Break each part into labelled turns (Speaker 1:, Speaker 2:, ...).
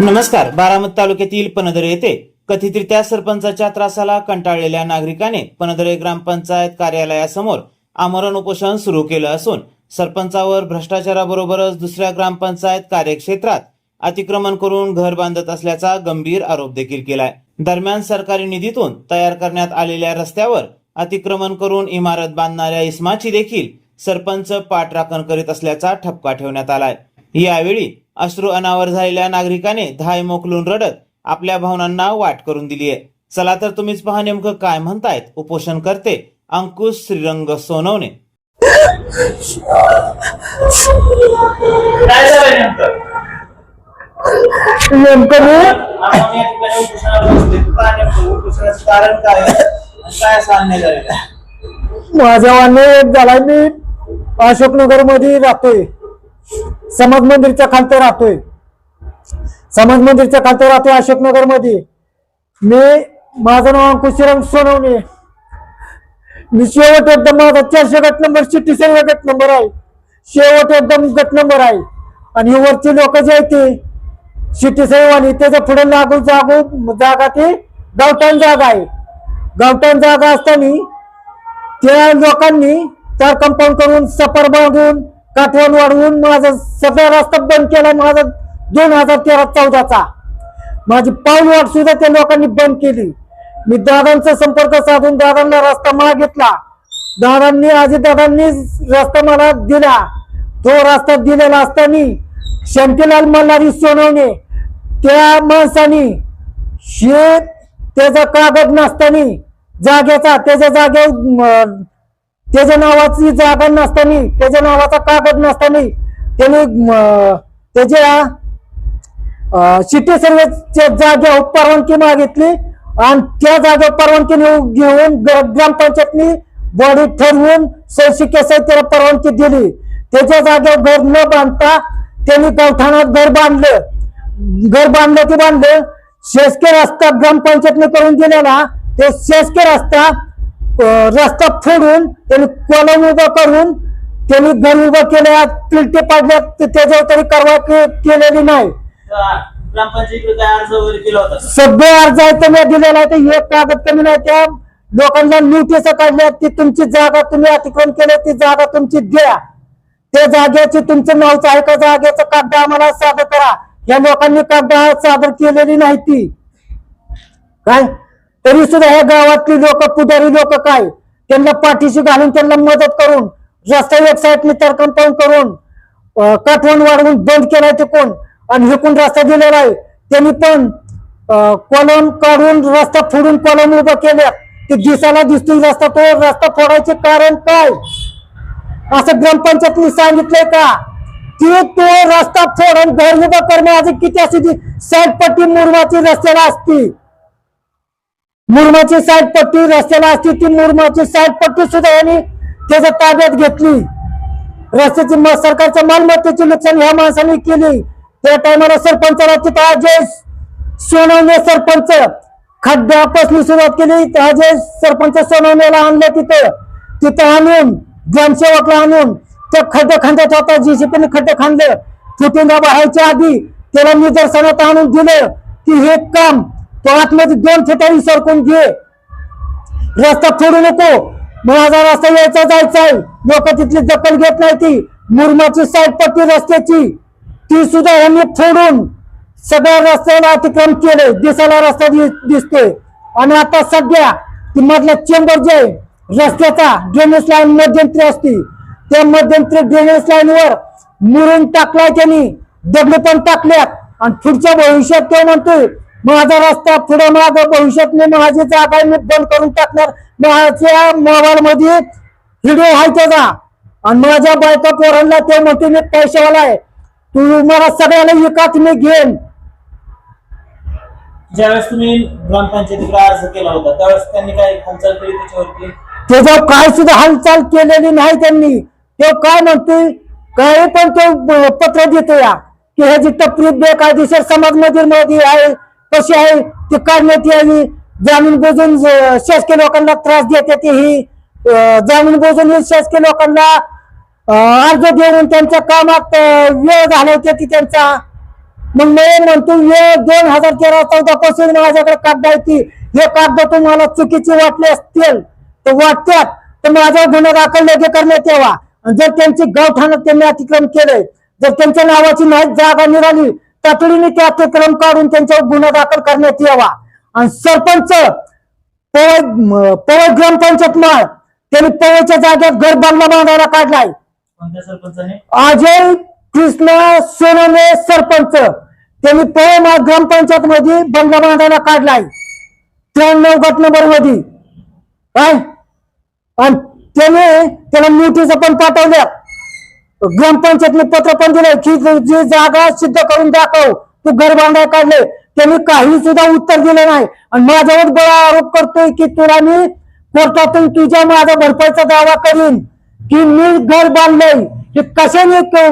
Speaker 1: नमस्कार बारामत तालुक्यातील पनदरे येथे कथितरित्या सरपंचाच्या त्रासाला कंटाळलेल्या नागरिकाने पनदरे ग्रामपंचायत कार्यालयासमोर आमरण उपोषण सुरू केलं असून सरपंचावर भ्रष्टाचाराबरोबरच दुसऱ्या ग्रामपंचायत कार्यक्षेत्रात अतिक्रमण करून घर बांधत असल्याचा गंभीर आरोप देखील केलाय. दरम्यान सरकारी निधीतून तयार करण्यात आलेल्या रस्त्यावर अतिक्रमण करून इमारत बांधणाऱ्या इस्माची देखील सरपंच पाठराखण करीत असल्याचा ठपका ठेवण्यात आलाय. यावेळी अश्रू अनावर झालेल्या नागरिकाने धाय मोकलून रडत आपल्या भावनांना वाट करून दिली आहे. चला तर तुम्हीच पहा नेमकं काय म्हणतायत. उपोषण करते अंकुश श्रीरंग सोनवणे. काय झालंय नेमकं?
Speaker 2: नेमकं मी?
Speaker 1: आपण या ठिकाणी उपोषणाला बसले. का नेमकं? उपोषणाचं कारण काय आहे? आणि काय साधने झालेलं आहे?
Speaker 2: माझ्या वाने एक झालाय मी. अशोकनगरमध्ये राहतोय. समाज मंदिरच्या खालतं राहतोय. समाज मंदिरच्या खालतं राहतोय अशोकनगरमध्ये मी माझं नाव अंकुशिराम सोनवणे. मी शेवट एकदम माझा चारशे गट नंबर सिटी सर्व गट नंबर आहे. शेवट एकदम गट नंबर आहे. आणि ही वरची लोक जे आहेत ते सिटी सेवानी त्याच्या पुढे लागू जागू जागा ते गावठाण जागा आहे. गावठाण जागा असताना त्या लोकांनी चार कंपाऊंड करून सफर बांधून काठवण वाढवून माझा सगळा रस्ता बंद केला माझा दोन हजार तेरा चौदाचा. माझी पाऊल वाट सुद्धा त्या लोकांनी बंद केली. मी दादांचा संपर्क साधून दादांना रस्ता मागितला दादांनी आजी दादांनी रस्ता मला दिला. तो रस्ता दिलेला असताना शंतीलाल मल्हारी सोनवणे त्या माणसानी शेत त्याचा कागद नसताना जागेचा त्याच्या जागेवर म, त्याच्या नावाची जागा नसताना त्याच्या नावाचा कागद नसताना त्यांनी त्याच्या सिटी सर्व्हिसच्या जागेवर परवानगी मागितली आणि त्या जागेवर परवानगी घेऊन ग्रामपंचायतनी बॉडी ठरवून सहित त्याला परवानगी दिली. त्याच्या जागेवर घर न बांधता त्यांनी गवठाणात घर बांधलं. घर बांधलं ते बांधलं. शेषके रस्ता ग्रामपंचायतने करून दिलेला. ते शेषके रस्ता रस्ता फोडून त्यांनी कॉलम उभा करून त्यांनी घर उभं केल्या पिलटे पाडल्यात त्याच्यावर तरी कारवाई केलेली नाही. सगळे अर्ज आहे ते मी दिलेला आहे ते एक कागद कमी नाही त्या लोकांना नोटीस काढल्या ती तुमची जागा तुम्ही अतिक्रमण केलं ती जागा तुमची द्या. त्या जागेची तुमचं नावचं आहे का जागेचं कागद आम्हाला सादर करा. या लोकांनी कागद सादर केलेली नाही ती. काय? तरी सुद्धा ह्या गावातली लोक पुढारी लोक काय? त्यांना पाठीशी घालून त्यांना मदत करून रस्ता एक साईडने तर करून काठवण वाढवून बंद केलाय ते कोण? आणि हेकून रस्ता दिलेला आहे? त्यांनी पण कॉलम काढून रस्ता फोडून कॉलम उभं केल्या ते दिसायला दिसतोय रस्ता तो रस्ता फोडायचे कारण काय? असं ग्रामपंचायतनी सांगितलंय का? की तो रस्ता फोडून घर उभं आज किती अशी साईड पट्टी मुरमाची रस्त्याला असती. मुरमाची साईड पट्टी रस्त्याला असती ती मुरमाची साईड पट्टी सुद्धा यांनी त्याच्या ताब्यात घेतली. रस्त्याची सरकारच्या मालमत्तेची नुकसान ह्या माणसाने केली. त्या टायमाला सरपंचाला तिथं अजय सोनवणे सरपंच खड्ड्यापासून सुरुवात केली. तर अजय सरपंच सोनवण्याला आणलं तिथं. तिथं आणून ग्रामसेवकला आणून त्या खड्डे खांद्यात होता जीसीपीने खड्डे खांदले. फुटिंगा व्हायच्या आधी त्याला निदर्शनात आणून दिलं की हे काम तो आतमध्ये दोन फुटांनी सरकून घे. रस्ता फोडू नको. माझा रस्ता यायचा जायचा आहे. लोक तिथली दखल घेत नाही ती. मुरमाची साईडपट्टी रस्त्याची. ती सुद्धा यांनी फोडून सगळ्या रस्त्याला अतिक्रम केले. दिसायला रस्ता दि- दिसतोय. आणि आता सध्या ती मधला चेंबर जे रस्त्याचा ड्रेनेज लाईन मध्यंतरी असती. त्या मध्यंतरी ड्रेनेज लाईन वर टाकलाय त्यांनी. दगड पण टाकल्यात. आणि पुढच्या भविष्यात तो म्हणतोय माझा रस्ता पुढे माग भविष्यात मी माझी जागा मी बंद करून टाकणार. माझ्या मोबाईल मध्ये व्हिडिओ आहे त्याचा. आणि माझ्या बायका पोरांना ते म्हणते मी पैशावाला आहे तू मला सगळ्याला विकत मी घेईन.
Speaker 1: ज्यावेळेस तुम्ही ग्रामपंचायतीकडे अर्ज केला होता त्यावेळेस त्यांनी काय हालचाल केली त्याच्यावरती?
Speaker 2: त्याच्यावर काय सुद्धा हालचाल केलेली नाही त्यांनी. तो काय म्हणतोय? काय पण तो पत्र देतो या की ह्याची टपरी बेकायदेशीर समाज मंदिरमध्ये आहे. कशी आहे? ती काढण्यात यावी. जामीन बोजून शासकीय लोकांना त्रास देत येते ही. जामीन बोजून ही शासकीय लोकांना अर्ज देऊन त्यांच्या कामात वेळ घालवते ती त्यांचा. मग मी म्हणतो वेळ दोन हजार तेरा चौदा पासून माझ्याकडे कागद आहे ती. हे कागद तुम्हाला चुकीची वाटले असतील तर वाटत्यात तर माझ्यावर गुन्हा दाखल लगे करण्यात यावा. जर त्यांची गावठाणात त्यांनी अतिक्रम केलंय जर त्यांच्या नावाची नाही जागा निघाली तातडीने ते अतिक्रम काढून त्यांच्यावर गुन्हा दाखल करण्यात यावा. आणि सरपंच पवई म- पवई ग्रामपंचायत माळ त्यांनी पवईच्या जागेत घर बांधला बांधायला काढलाय. अजय कृष्ण सोनवणे सरपंच त्यांनी पवई माळ ग्रामपंचायत मध्ये बंगला बांधायला काढलाय. त्र्याण्णव गट नंबरमध्ये काय? आणि त्याने त्याला नोटीस पण पाठवल्या. ग्रामपंचायतने पत्र पण दिलं की जी जागा सिद्ध करून दाखव तू घर बांधाय काढले त्यांनी काही सुद्धा उत्तर दिलं नाही. आणि माझ्यावर बळा आरोप करतोय की तुला मी कोर्टातून तुझ्या माझा भरपाईचा दावा करीन की मी घर बांधलंय हे कशाने मी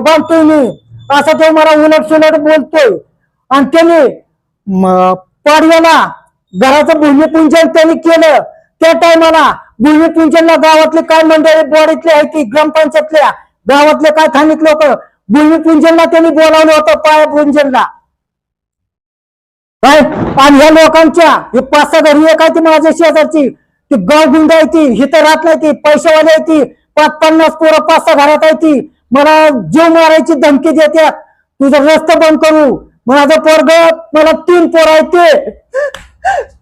Speaker 2: बांधतोय मी? असं तो मला उलट सुलट बोलतोय. आणि त्याने पाडव्याला घराचं भूमिपूजन त्यांनी केलं. त्या टायमाला भूमिपूजनला गावातले काय मंडळी बॉडीतले आहे की ग्रामपंचायतल्या गावातले काय स्थानिक लोक? भूमिपूजनला त्यांनी बोलावलं होतं पायापूजनला काय? आणि ह्या लोकांच्या हे पाच सहा घरी एक आहे ती माझ्या शेजारची. ती गाव गुंड आहे ती हिथं राहत नाही ती पैशावाली आहे ती. पाच पन्नास पोरं पाच सहा घरात आहे ती. मला जीव मारायची धमकी देतात तुझं रस्ता बंद करू. माझं पोरग मला तीन पोर आहे ते.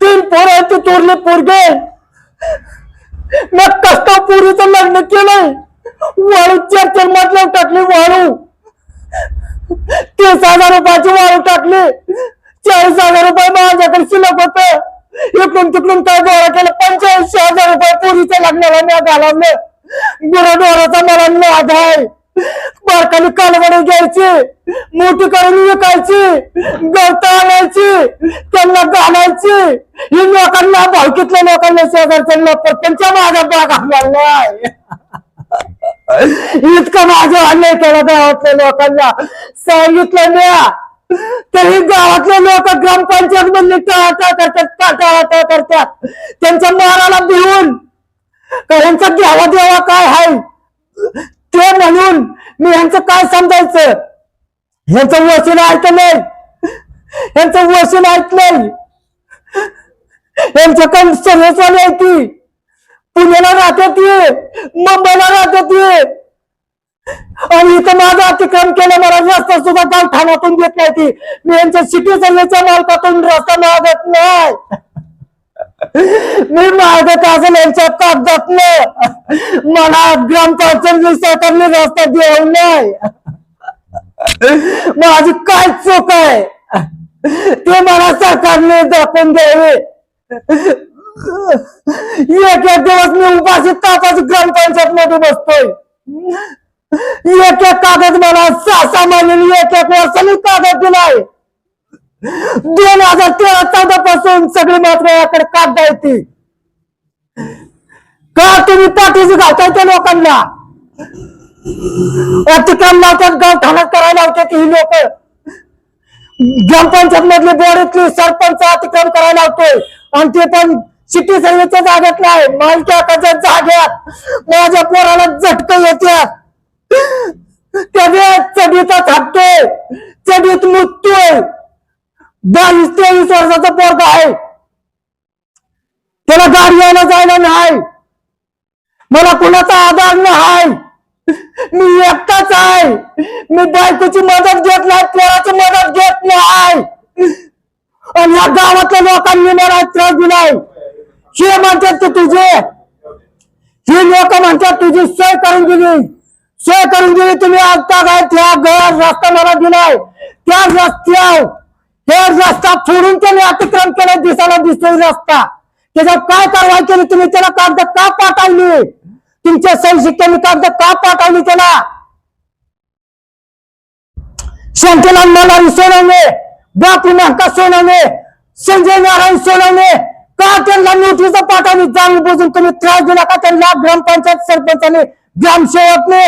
Speaker 2: तीन पोर आहे ते तोरले पोरगे. मग कष्ट पुरीचं लग्न केलंय. वाळू चार चार म्हटलं टाकली वाळू. तीस हजार रुपयाची वाळू टाकली. चाळीस हजार रुपये माझ्याकडे शिल्लक होत. इकडून तिकडून काय गोळा केलं? पंच्याऐंशी हजार रुपये पोरीच्या लागणारा मी घालवलं. गुरुद्वाराचा मला नाद आहे. बारकाली कालवडे घ्यायची. मोठी करून विकायची. गवत आणायची. त्यांना घालायची. ही लोकांना भावकीतल्या लोकांना शेजारच्या लोक त्यांच्या माझ्या बागा आहे इतकं माझं अन्याय त्याला गावातल्या लोकांना. सांगितलं म्या तरी गावातले लोक ग्रामपंचायत मधले टाळा करतात टाळा करतात. त्यांच्या माराला भिवून. यांचा घ्यावा देवा काय आहे ते म्हणून मी यांचं काय समजायचं? यांचं वसूल ऐकलं नाही. यांचं वसूल ऐकलंय यांच्याकडे सर्वस्वाली आहे ती पुण्याला राहतात मुंबईला राहतात आणि इथं माझं अतिक्रम केलं मला रस्ता सुद्धा काल ठाण्यातून देत नाही ती. मी यांच्या सिटी सर्व्हिसच्या मालकातून रस्ता मागत नाही. मी मागत असेल यांच्या कागदात मला ग्रामपंचायत सरकारने रस्ता देऊ नाही माझी काय चूक आहे? ते मला सरकारने दाखवून द्यावे. एक एक दिवस मी उपाशी तासाच ग्रामपंचायत मध्ये बसतोय. एक एक कागद मला सहा सहा महिन्यांनी एक एक वर्षांनी कागद दिलाय. दोन हजार तेरा चौदा पासून सगळी मात्र याकडे कागद आहे ती का तुम्ही पाठीशी घालताय त्या लोकांना? अतिक्रम लावतात गाव ठाण्यात करायला लावतात ही लोक. ग्रामपंचायत मधली बोर्डीतली सरपंच अतिक्रम करायला लावतोय. आणि ते पण सिटी सर्व्हिसच्या जागेत नाही. मालक्याच्या जागेत. माझ्या पोराला झटक येतात त्याने चढीचा थापतोय चढीत मुततोय. बावीस तेवीस वर्षाचा पोरगा आहे. त्याला गाडी यायला जायला नाही. मला कुणाचा आधार नाही. मी एकटाच आहे. मी बायकोची मदत घेत नाही पोराची मदत घेत नाही. आणि या गावातल्या लोकांनी मला त्रास दिलाय. हे म्हणतात ते तुझे. ही लोक म्हणतात तुझी सोय करून दिली. सोय करून दिली तुम्ही आता काय त्या घर रस्ता मला दिलाय. त्या रस्त्यावर हे रस्ता फोडून त्यांनी अतिक्रम केलं दिसायला दिसतोय रस्ता. त्याच्यात काय कारवाई केली तुम्ही? त्याला कागद का पाठवली? तुमच्या सही शिक्क्याने कागद का पाठवली त्याला? शांतीलाल मला सोनवणे बापू नाका सोनवणे संजय नारायण सोनवणे का त्यांना नोटीस पाठवली? जाणून बुजून तुम्ही त्रास दिला का त्यांना ग्रामपंचायत सरपंचाने ग्रामसेवकने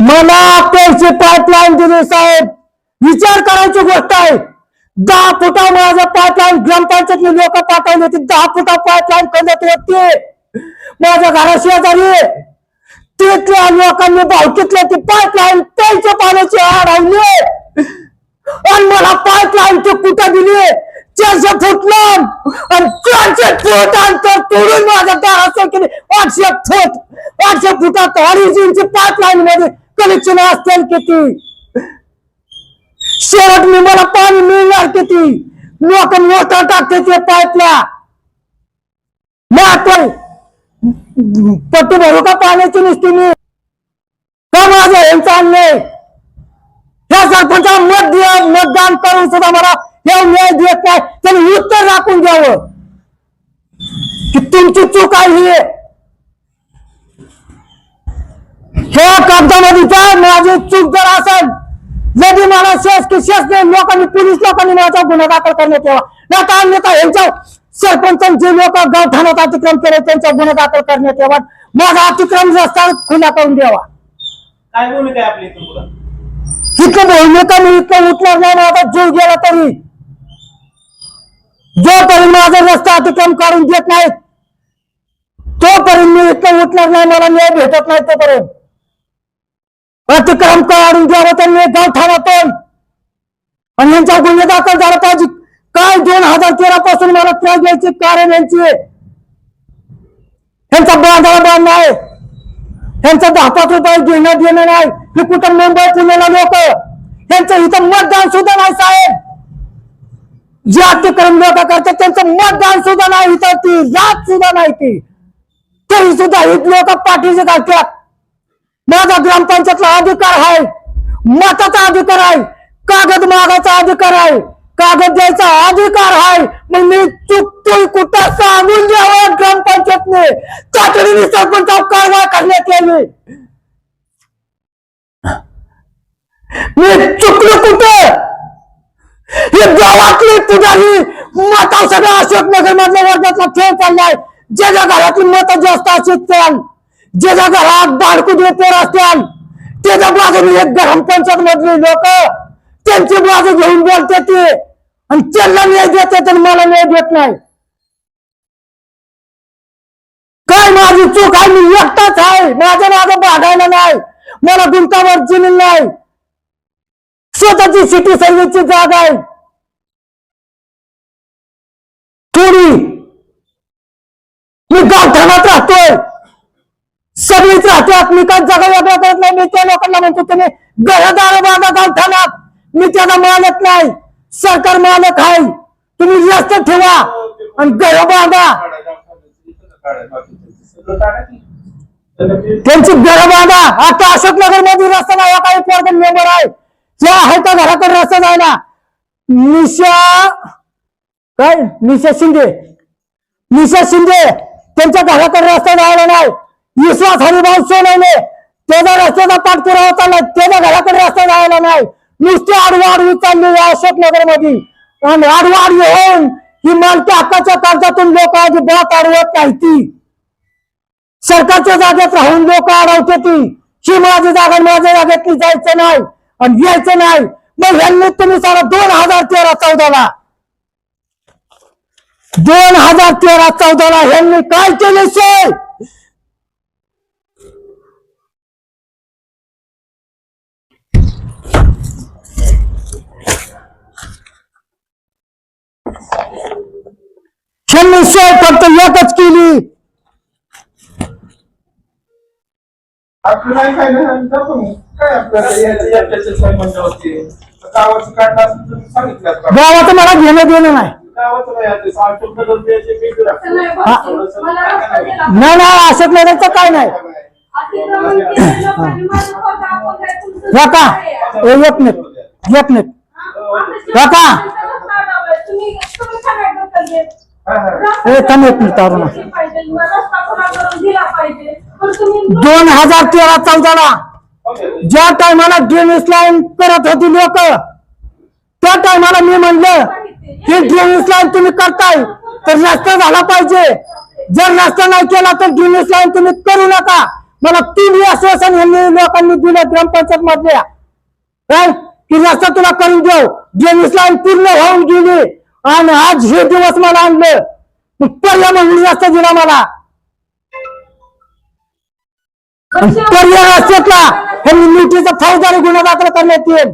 Speaker 2: मला पैसे पाईपलाईन दिली साहेब. विचार करायची गोष्ट आहे. दहा फुटा माझं पाईपलाईन ग्रामपंचायतने लोक पाठवली होती. दहा फुटा पाईपलाईन करण्यात होती. माझ्या घराशेजारी तिथल्या लोकांनी भावकीतल्या ती पाईपलाईन त्यांच्या पाण्याची अडवली आणि मला पाच पाईपलाईनची कुठं दिले? चर्चा फुटलं. लांब आणि चारशे फूट अंतर तोडून माझ्या दाराचं केले. आठशे फुट. आठशे फुटात अडीच पाच लाईन मध्ये कनेक्शन असतील किती? शेवट मी मला पाणी मिळणार किती? लोक मोठा टाकते ते पाईपला. मग आपण पट्टी भरू का पाण्याची नुसती मी? का माझं यांचं आणलंय ह्या सरपंचा मत मतदान करून सुद्धा मला हे न्याय देत काय त्यांनी उत्तर राखून द्यावं. की तुमची चूक आहे ही. कागदामध्ये माझी चूक जर असेल यदि मला शेष की शेष नाही लोकांनी पोलीस लोकांनी माझा गुन्हा दाखल करण्यात यावा. नाही तर अन्यथा यांच्या सरपंच जे लोक गावठाणात अतिक्रम केले त्यांचा गुन्हा दाखल करण्यात यावा. माझा अतिक्रम रस्ता खुला करून द्यावा.
Speaker 1: काय भूमिका आपली इथून पुढं
Speaker 2: इतकं मी इतकं उठणार नाही माझा जीव गेला तरी. जोपर्यंत माझा रस्ता अतिक्रम काढून देत नाहीत तोपर्यंत मी इतकं उठणार नाही मला न्याय भेटत नाही तोपर्यंत. अतिक्रम काढून द्यावं त्यांनी गावठाणातून आणि यांच्या गुन्हे दाखल झाला पाहिजे. काय दोन हजार तेरा पासून मला त्रास द्यायची कारण यांची. आहे. यांचा बांधावा बांध आहे. त्यांचं दहा पाच रुपये घेणं देणं नाही. हे कुठं मुंबई पुण्याला लोक? त्यांचं इथं मतदान सुद्धा नाही साहेब. जे अतिक्रम लोक करतात त्यांचं मतदान सुद्धा नाही इथं. ती जात सुद्धा नाही ती. तरी सुद्धा ही लोक पाठीचे घालतात. माझा ग्रामपंचायतला अधिकार आहे. मताचा अधिकार आहे. कागद मागाचा अधिकार आहे. कागद द्यायचा अधिकार आहे. मग मी चुकतोय कुठं? सांगून द्यावं ग्रामपंचायतने. तातडीने सरपंच कारवाई करण्यात यावी. मी चुकलो कुठं? हे गावातली पुजारी माता सगळं अशोकनगर मधल्या वर्गातला खेळ चाललाय. ज्याच्या घरातली मतं जास्त असेल जे ज्याच्या घरात बाळकू देते असतील त्याच्या बाजूने एक ग्रामपंचायत मधली लोक. त्यांची बाजू घेऊन बोलते ते. आणि त्यांना न्याय देते तर मला न्याय देत नाही. काय माझी चूक आहे? मी एकटाच आहे. माझ्या माझं भागायला नाही. मला गुंतावर जमीन नाही. स्वतःची सिटी सर्व्हिसची जागा आहे. थोडी. मी गावठाणात राहतोय. सगळीच राहतात मी काय जागा वेगळा करत नाही. मी त्या लोकांना म्हणतो तुम्ही घरदार बागा गावठाणात. मी त्याला मानत नाही. सरकार मालक आहे. तुम्ही जास्त ठेवा आणि घर बांधा. त्यांची घर बांधा. आता अशोकनगरमध्ये रस्ता नाही काही पोरगण मेंबर आहे. त्या आहे त्या घराकडे रस्ता जायला निशा काय? निशा शिंदे. निशा शिंदे त्यांच्या घराकडे रस्ता जायला नाही विश्वास हरिभाऊ सोनवणे त्याचा रस्त्याचा पाठपुरावा चालला त्याच्या घराकडे रस्ता जायला नाही नुसते आडवा आडवी चालली आहे अशोकनगरमध्ये आणि आडवा आडवी होऊन ही मालकी हक्काच्या कर्जातून लोक अजिबात अडवत नाही ती सरकारच्या जागेत राहून लोक अडवते ती ही माझी जागा माझ्या जागेतली जायचं नाही आणि यायचं नाही. मग ह्यांनी तुम्ही सांगा दोन हजार तेरा चौदाला दोन हजार तेरा चौदाला ह्यांनी काय केले सोय ह्यांनी सोय फक्त एकच केली
Speaker 3: आपलं नाही काय नाही जातो मग. काय आपल्याला याच्या- याच्याचे संबंध होते. गावाचं का?
Speaker 2: मला घेणं देणं नाही.
Speaker 3: गावाचं नाही काही राहतं.
Speaker 4: नाही,
Speaker 3: काय नाही.
Speaker 2: काका? ए, एक मिनिट एक मिनिट. काका. दोन हजार तेरा चौदाला. ज्या टायमाला ड्रेनेज लाईन करत होती लोक त्या टायमाला मी म्हणलं हे ड्रेनेज लाईन तुम्ही करताय तर रस्ता झाला पाहिजे. जर रस्ता नाही केला तर ड्रेनेज लाईन तुम्ही करू नका. मला तीन आश्वासन यांनी लोकांनी दिलं ग्रामपंचायत मधल्या. काय? की रस्ता तुला करून देऊ. ड्रेनेज लाईन पूर्ण होऊन गेली. आणि आज हे दिवस मला आणलं. मग पहिला म्हणून रस्ता दिला मला. पर्याय असतेतला ह्यांनी मिठीचा फौजदारी गुन्हा दाखल करण्यात येईल.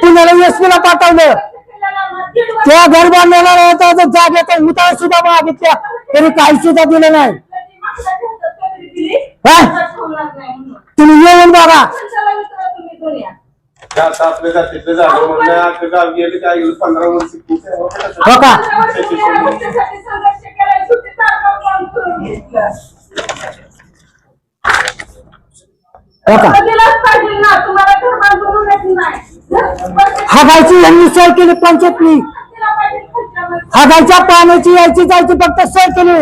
Speaker 2: पुण्याला एसपीला पाठवलं. त्या घर बांधलेला जागेचा उतार सुद्धा मागितल्या तरी काही सुद्धा दिलं नाही. तुम्ही येऊन बघा.
Speaker 3: ते आता आपल्या जातीतलं झालं म्हणलं आपल्या गाव गेले काय गेलं पंधरा वर्ष खूप आहे.
Speaker 2: हो का? हो का? हागायची यांनी सोय केली पंचायतनी हागायच्या पाण्याची यायची जायची फक्त सोय केली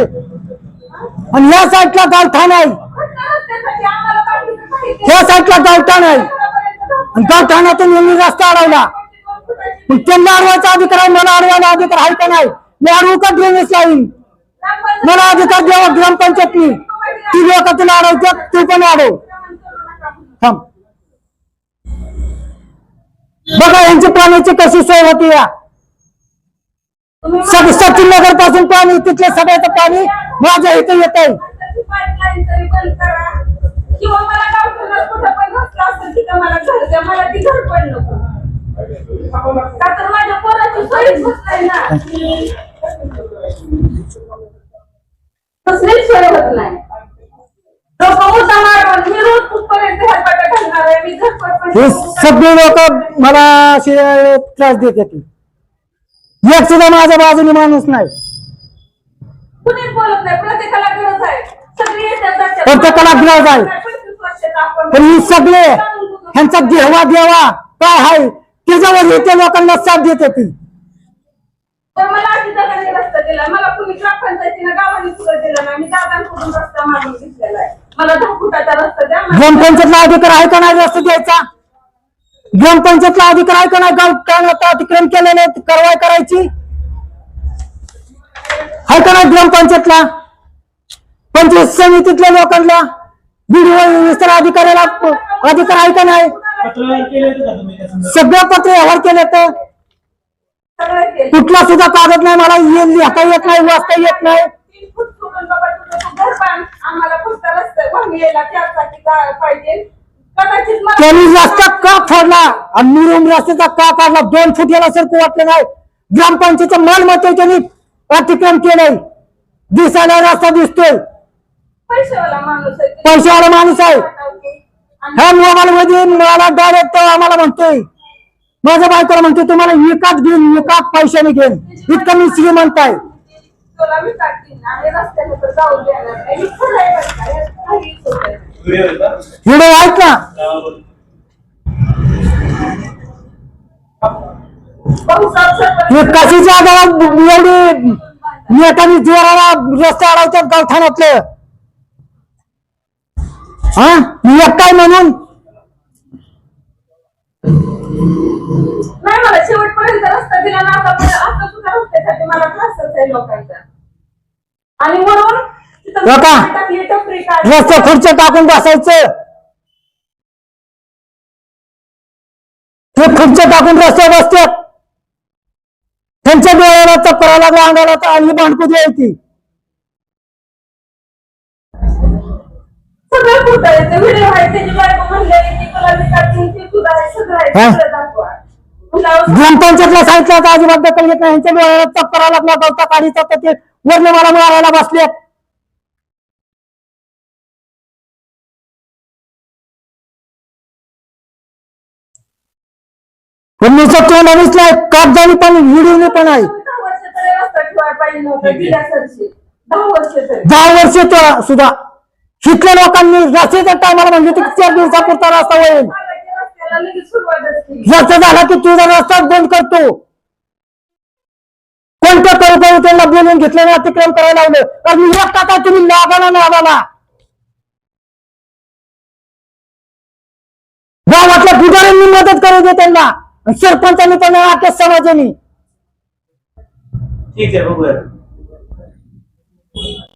Speaker 2: आणि या साईडला गावठाण आहे या साईडला गावठाण आहे आणि गावठाणातून यांनी रस्ता अडवला. मग त्यांना अडवायचा अधिकार आहे मला अडवायला अधिकार आहे का नाही? मी अडवू का ड्रेनेज लाईन? मला अधिकार द्यावा ग्रामपंचायतनी. ती लोक तुला अडवतात तू पण अडव. थांब. बघा यांची पाण्याची कशी सोय होती या. सचिन नगरपासून पाणी तिथले सगळ्याचं पाणी माझ्या इथे येत आहे
Speaker 4: किंवा मला घर द्या मला ती घर पण नको. का तर माझ्या पोराची सोयीच होत नाही ना. कसलीच सोय होत नाही. लोक उठा मारून मी रोज कुठपर्यंत हेलपाटा घालणार आहे? मी घर पण
Speaker 2: हे सगळे लोक मला असे त्रास देत येते एक सुद्धा माझ्या बाजूने माणूस नाही.
Speaker 4: कुणीच बोलत नाही. प्रत्येकाला गरज आहे. सगळी येतात जातात.
Speaker 2: प्रत्येकाला गरज आहे. पण ही सगळे ह्यांचा देवा देवा काय आहे त्याच्यावर ते लोकांना साथ देत येते
Speaker 4: मला-
Speaker 2: ग्रामपंचायतला अधिकार आहे का नाही रस्ता द्यायचा? ग्रामपंचायतला अधिकार आहे का नाही? गाव अतिक्रम केलेले कारवाई करायची? आहे का नाही ग्रामपंचायतला? पंचायत समितीतल्या लोकांना? व्हिडिओ विस्तार अधिकाऱ्याला अधिकार आहे का नाही? सगळं पत्र व्यवहार केले तर. कुठला सुद्धा कागद नाही मला लिहिता येत नाही वाचता येत नाही. त्यांनी रस्ता का फोडला? आणि रस्त्याचा का काढला? दोन फूट याला सारखं वाटलं नाही. ग्रामपंचायतचा मालमत्ता त्यांनी अतिक्रम केलंय. दिसायला रस्ता दिसतोय.
Speaker 4: पैशावाला माणूस आहे.
Speaker 2: पैशावाला माणूस आहे.
Speaker 4: आणि
Speaker 2: ह्या मोबाईल मध्ये मला डायरेक्ट आम्हाला म्हणतोय. माझ्या बायकोला म्हणतोय तुम्हाला विकत घेऊन विकत पैशाने घेऊन. इतकं मी श्रीमंत आहे. व्हिडिओ आहेत ना. हे कशीच्या आधारात एवढी नेटाने जोराला रस्ते अडवतात गावठाणातले? हा? एक काय म्हणून?
Speaker 4: नाही मला शेवटपर्यंत रस्ता दिला ना आता मला- आता सुद्धा रस्त्यासाठी मला त्रासच आहे लोकांचा. आणि म्हणून तिथं
Speaker 2: हो का?
Speaker 4: टाकली टपरी काढली.
Speaker 2: रस्ते खुर्च्या टाकून बसायचं. ते खुर्च्या टाकून रस्ते बसतात. त्यांच्या डोळ्याला चक्करा लागला अंगाला तर आणि भांडकू द्यायची
Speaker 4: सगळं खोटं आहे? ते व्हिडिओ आहे त्याची बायको म्हणलेली ती तुला मी टाकून ती तुला आहे सगळं आहे
Speaker 2: हा?
Speaker 4: सगळं दाखवा. म्हणलं,
Speaker 2: ग्रामपंचायतला सांगितलं आता अजिबात दखल घेत नाही. यांच्या डोळ्याला चक्करा लागला गवता काढीचा तर ते वरने मला मारायला नाही. कागदानी पण व्हिडिओने पण आहे.
Speaker 4: दहा वर्ष तरी रस्ता ठेवायला पाहिजे नव्हता गेल्या सरशी दहा वर्ष तरी.
Speaker 2: दहा वर्ष तो सुद्धा शिकल्या लोकांनी रस्त्याच्या टायमाला म्हणजे ते चार दिवसापुरता रस्ता होईल. रस्ता झाला की तुझा रस्ता बंद करतो. कोणत्या करू त्यांना बोलून घेतलं ना अतिक्रम करायला लावलं कारण मी एकटा काय तुम्ही लागाला नावाला गावातल्या पुढाऱ्यांनी मदत करू दे त्यांना. सरपंचांनी त्यांना आख्या समाजाने.
Speaker 1: ठीक आहे बघूया.